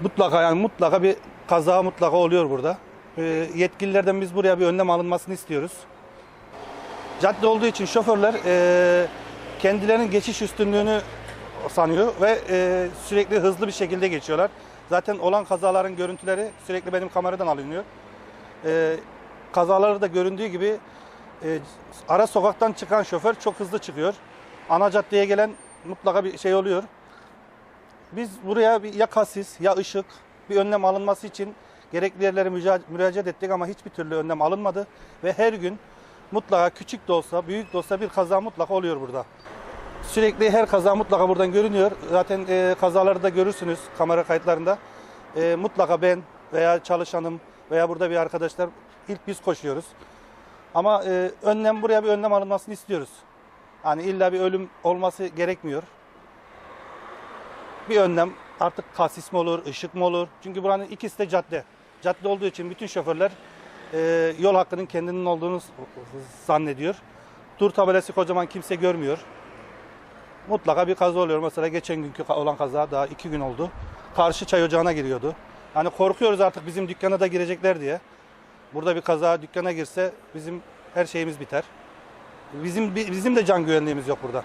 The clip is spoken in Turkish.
Mutlaka yani mutlaka bir kaza mutlaka oluyor burada. Ee, yetkililerden biz buraya bir önlem alınmasını istiyoruz. Cadde olduğu için şoförler e, kendilerinin geçiş üstünlüğünü sanıyor ve e, sürekli hızlı bir şekilde geçiyorlar. Zaten olan kazaların görüntüleri sürekli benim kameradan alınıyor. E, kazaları da göründüğü gibi e, ara sokaktan çıkan şoför çok hızlı çıkıyor. Ana caddeye gelen mutlaka bir şey oluyor. Biz buraya bir ya kasis ya ışık bir önlem alınması için gerekli yerlere müracaat ettik ama hiçbir türlü önlem alınmadı. Ve her gün mutlaka küçük de olsa büyük de olsa bir kaza mutlaka oluyor burada. Sürekli her kaza mutlaka buradan görünüyor. Zaten e, kazaları da görürsünüz kamera kayıtlarında. E, mutlaka ben veya çalışanım veya burada bir arkadaşlar ilk biz koşuyoruz. Ama e, önlem buraya bir önlem alınmasını istiyoruz. Hani illa bir ölüm olması gerekmiyor. Bir önlem artık kasis mi olur, ışık mı olur? Çünkü buranın ikisi de cadde. Cadde olduğu için bütün şoförler e, yol hakkının kendinin olduğunu zannediyor. Tur tabelası kocaman kimse görmüyor. Mutlaka bir kaza oluyor. Mesela geçen günkü olan kaza daha iki gün oldu. Karşı çay ocağına giriyordu. Yani korkuyoruz artık bizim dükkana da girecekler diye. Burada bir kaza dükkana girse bizim her şeyimiz biter. Bizim bizim de can güvenliğimiz yok burada.